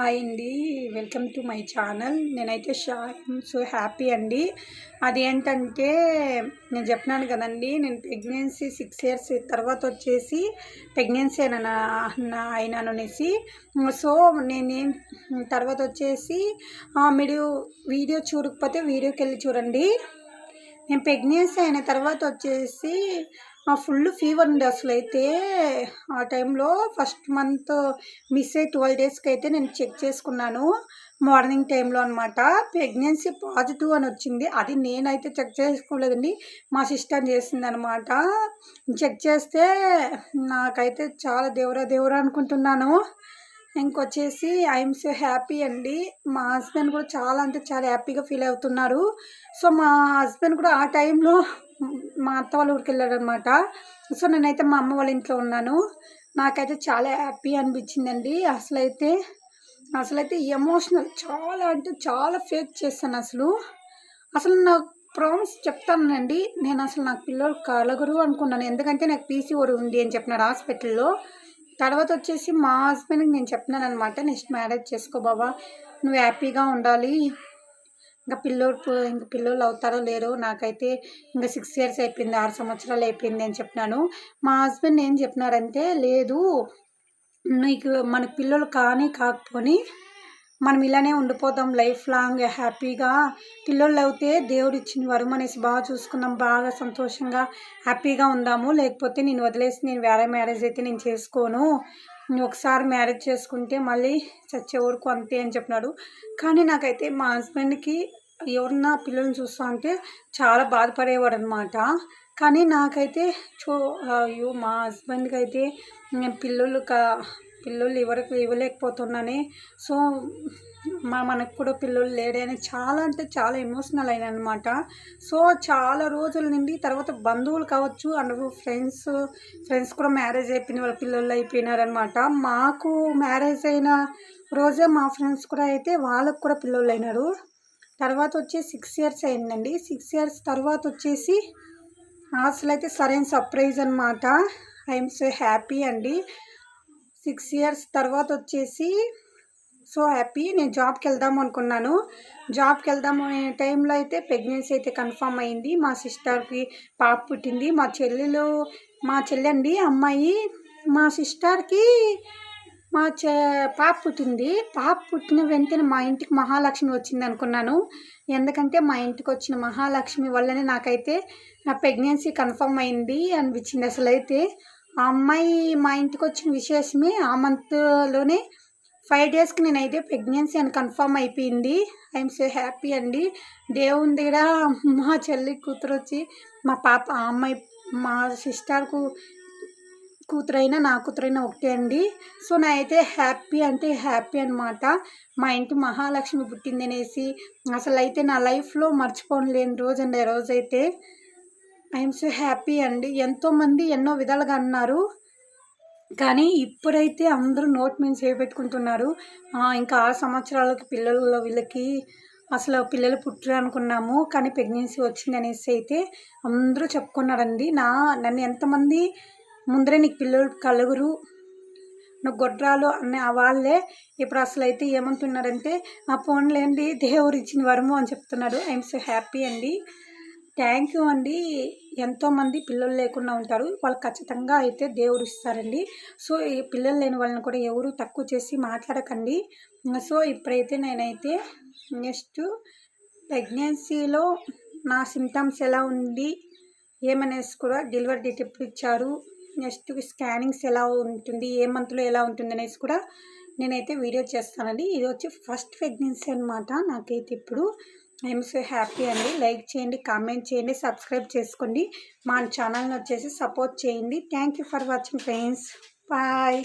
Hi అండి. Welcome to my channel. నేనైతే షా సో హ్యాపీ అండి. అదేంటంటే నేను చెప్పినాను కదండి నేను ప్రెగ్నెన్సీ సిక్స్ ఇయర్స్ తర్వాత వచ్చేసి ప్రెగ్నెన్సీ అయినా అయినాను అనేసి. సో నేనేం తర్వాత వచ్చేసి మీరు వీడియో చూడకపోతే వీడియోకి వెళ్ళి చూడండి. నేను ప్రెగ్నెన్సీ అయిన తర్వాత వచ్చేసి ఫుల్ ఫీవర్ ఉంది అసలు అయితే ఆ టైంలో ఫస్ట్ మంత్ మిస్ అయ్యి ట్వెల్వ్ డేస్కి అయితే నేను చెక్ చేసుకున్నాను. మార్నింగ్ టైంలో అనమాట ప్రెగ్నెన్సీ పాజిటివ్ అని వచ్చింది. అది నేనైతే చెక్ చేసుకోలేదండి. మా సిస్టర్ చేసింది అనమాట చెక్ చేస్తే నాకైతే చాలా దేవురా దేవురా అనుకుంటున్నాను. ఇంకొచ్చేసి ఐఎమ్ సో హ్యాపీ అండి. మా హస్బెండ్ కూడా చాలా అంటే చాలా హ్యాపీగా ఫీల్ అవుతున్నారు. సో మా హస్బెండ్ కూడా ఆ టైంలో మా అత్త వాళ్ళ ఊరికి వెళ్ళాడనమాట సో నేనైతే మా అమ్మ వాళ్ళ ఇంట్లో ఉన్నాను. నాకైతే చాలా హ్యాపీ అనిపించిందండి. అసలైతే అసలైతే ఎమోషనల్ చాలా అంటే చాలా ఫేక్ చేస్తాను అసలు. అసలు నాకు ప్రామిస్ చెప్తానండి. నేను అసలు నాకు పిల్లలు కలగరు అనుకున్నాను. ఎందుకంటే నాకు పీసీఓడి ఉంది అని చెప్పినారు హాస్పిటల్లో తర్వాత వచ్చేసి మా హస్బెండ్కి నేను చెప్తున్నాను అనమాట నెక్స్ట్ మ్యారేజ్ చేసుకో బాబా నువ్వు హ్యాపీగా ఉండాలి. ఇంకా పిల్లోడు ఇంకా పిల్లలు అవుతారో లేరో నాకైతే ఇంకా సిక్స్ ఇయర్స్ అయిపోయింది ఆరు సంవత్సరాలు అయిపోయింది అని చెప్పినాను. మా హస్బెండ్ ఏం చెప్పినారంటే లేదు నీకు మన పిల్లలు కానీ కాకపోని మనం ఇలానే ఉండిపోతాం లైఫ్ లాంగ్ హ్యాపీగా. పిల్లలు అయితే దేవుడు ఇచ్చిన వరం అనేసి బాగా చూసుకుందాం బాగా సంతోషంగా హ్యాపీగా ఉందాము. లేకపోతే నేను వదిలేసి నేను వేరే మ్యారేజ్ అయితే నేను చేసుకోను. ఒకసారి మ్యారేజ్ చేసుకుంటే మళ్ళీ చచ్చే వరకు అంతే అని చెప్పినాడు. కానీ నాకైతే మా హస్బెండ్కి ఎవరన్నా పిల్లల్ని చూస్తా అంటే చాలా బాధపడేవాడు అనమాట కానీ నాకైతే చో అయ్యో మా హస్బెండ్కి అయితే పిల్లలు కా పిల్లలు ఎవరికి ఇవ్వలేకపోతున్నానే. సో మా మనకు కూడా పిల్లలు లేడే అని చాలా అంటే చాలా ఎమోషనల్ అయిన అనమాట సో చాలా రోజుల నుండి తర్వాత బంధువులు కావచ్చు అండ్ ఫ్రెండ్స్ ఫ్రెండ్స్ కూడా మ్యారేజ్ అయిపోయిన వాళ్ళ పిల్లలు అయిపోయినారనమాట. మాకు మ్యారేజ్ అయిన రోజే మా ఫ్రెండ్స్ కూడా అయితే వాళ్ళకు కూడా పిల్లలు అయినారు. తర్వాత వచ్చి సిక్స్ ఇయర్స్ అయిందండి. సిక్స్ ఇయర్స్ తర్వాత వచ్చేసి అసలు అయితే సరైన సర్ప్రైజ్ అనమాట ఐఎమ్ సో హ్యాపీ అండి. సిక్స్ ఇయర్స్ తర్వాత వచ్చేసి సో హ్యాపీ నేను జాబ్కి వెళ్దాం అనుకున్నాను. జాబ్కి వెళ్దాం అనే టైంలో అయితే ప్రెగ్నెన్సీ అయితే కన్ఫామ్ అయింది. మా సిస్టర్కి పాప పుట్టింది. మా చెల్లెలు మా చెల్లెండి అమ్మాయి మా సిస్టర్కి మా చె పాప పుట్టింది. పాప పుట్టిన వెంటనే మా ఇంటికి మహాలక్ష్మి వచ్చింది అనుకున్నాను. ఎందుకంటే మా ఇంటికి వచ్చిన మహాలక్ష్మి వల్లనే నాకైతే నా ప్రెగ్నెన్సీ కన్ఫర్మ్ అయింది అనిపించింది అసలు అయితే ఆ అమ్మాయి మా ఇంటికి వచ్చిన విశేషమే ఆ మంత్లోనే ఫైవ్ డేస్కి నేనైతే ప్రెగ్నెన్సీ అని కన్ఫర్మ్ అయిపోయింది. ఐఎమ్ సో హ్యాపీ అండి. దేవుని దగ్గర మా చెల్లి కూతురు వచ్చి మా పాప ఆ అమ్మాయి మా సిస్టర్కు కూతురైనా నా కూతురైనా ఒకటే అండి. సో నా అయితే హ్యాపీ అంటే హ్యాపీ అనమాట మా ఇంటి మహాలక్ష్మి పుట్టింది అనేసి అసలు అయితే నా లైఫ్లో మర్చిపోలేని రోజు అండి ఆ రోజైతే. ఐఎమ్ సో హ్యాపీ అండి. ఎంతోమంది ఎన్నో విధాలుగా అన్నారు. కానీ ఇప్పుడైతే అందరూ నోట్ మీద చేపెట్టుకుంటున్నారు ఇంకా ఆరు సంవత్సరాలకి పిల్లల వీళ్ళకి అసలు పిల్లలు పుట్టరు అనుకున్నాము. కానీ ప్రెగ్నెన్సీ వచ్చింది అనేసి అయితే అందరూ చెప్పుకున్నారండి. నా నన్ను ఎంతమంది ముందరే నీకు పిల్లలు కలుగురు నువ్వు గొడ్రాలు అనే వాళ్ళే ఇప్పుడు అసలు అయితే ఏమంటున్నారంటే ఆ ఫోన్లేండి దేవుడు ఇచ్చిన వరము అని చెప్తున్నాడు ఐఎమ్ సో హ్యాపీ అండి. థ్యాంక్ యూ అండి ఎంతోమంది పిల్లలు లేకుండా ఉంటారు. వాళ్ళు ఖచ్చితంగా అయితే దేవుడు ఇస్తారండి. సో ఈ పిల్లలు లేని వాళ్ళని కూడా ఎవరు తక్కువ చేసి మాట్లాడకండి. సో ఇప్పుడైతే నేనైతే నెక్స్ట్ ప్రెగ్నెన్సీలో నా సిమ్టమ్స్ ఎలా ఉంది ఏమనేసి కూడా డెలివరీ డేట్ ఎప్పుడు ఇచ్చారు నెక్స్ట్ స్కానింగ్స్ ఎలా ఉంటుంది ఏ మంత్లో ఎలా ఉంటుంది అనేసి కూడా నేనైతే వీడియో చేస్తానండి. ఇది వచ్చి ఫస్ట్ ప్రెగ్నెన్సీ అనమాట నాకైతే ఇప్పుడు. ఐఎమ్ సో హ్యాపీ అండి. లైక్ చేయండి కామెంట్ చేయండి సబ్స్క్రైబ్ చేసుకోండి. మా ఛానల్ని వచ్చేసి సపోర్ట్ చేయండి. Thank you for watching friends bye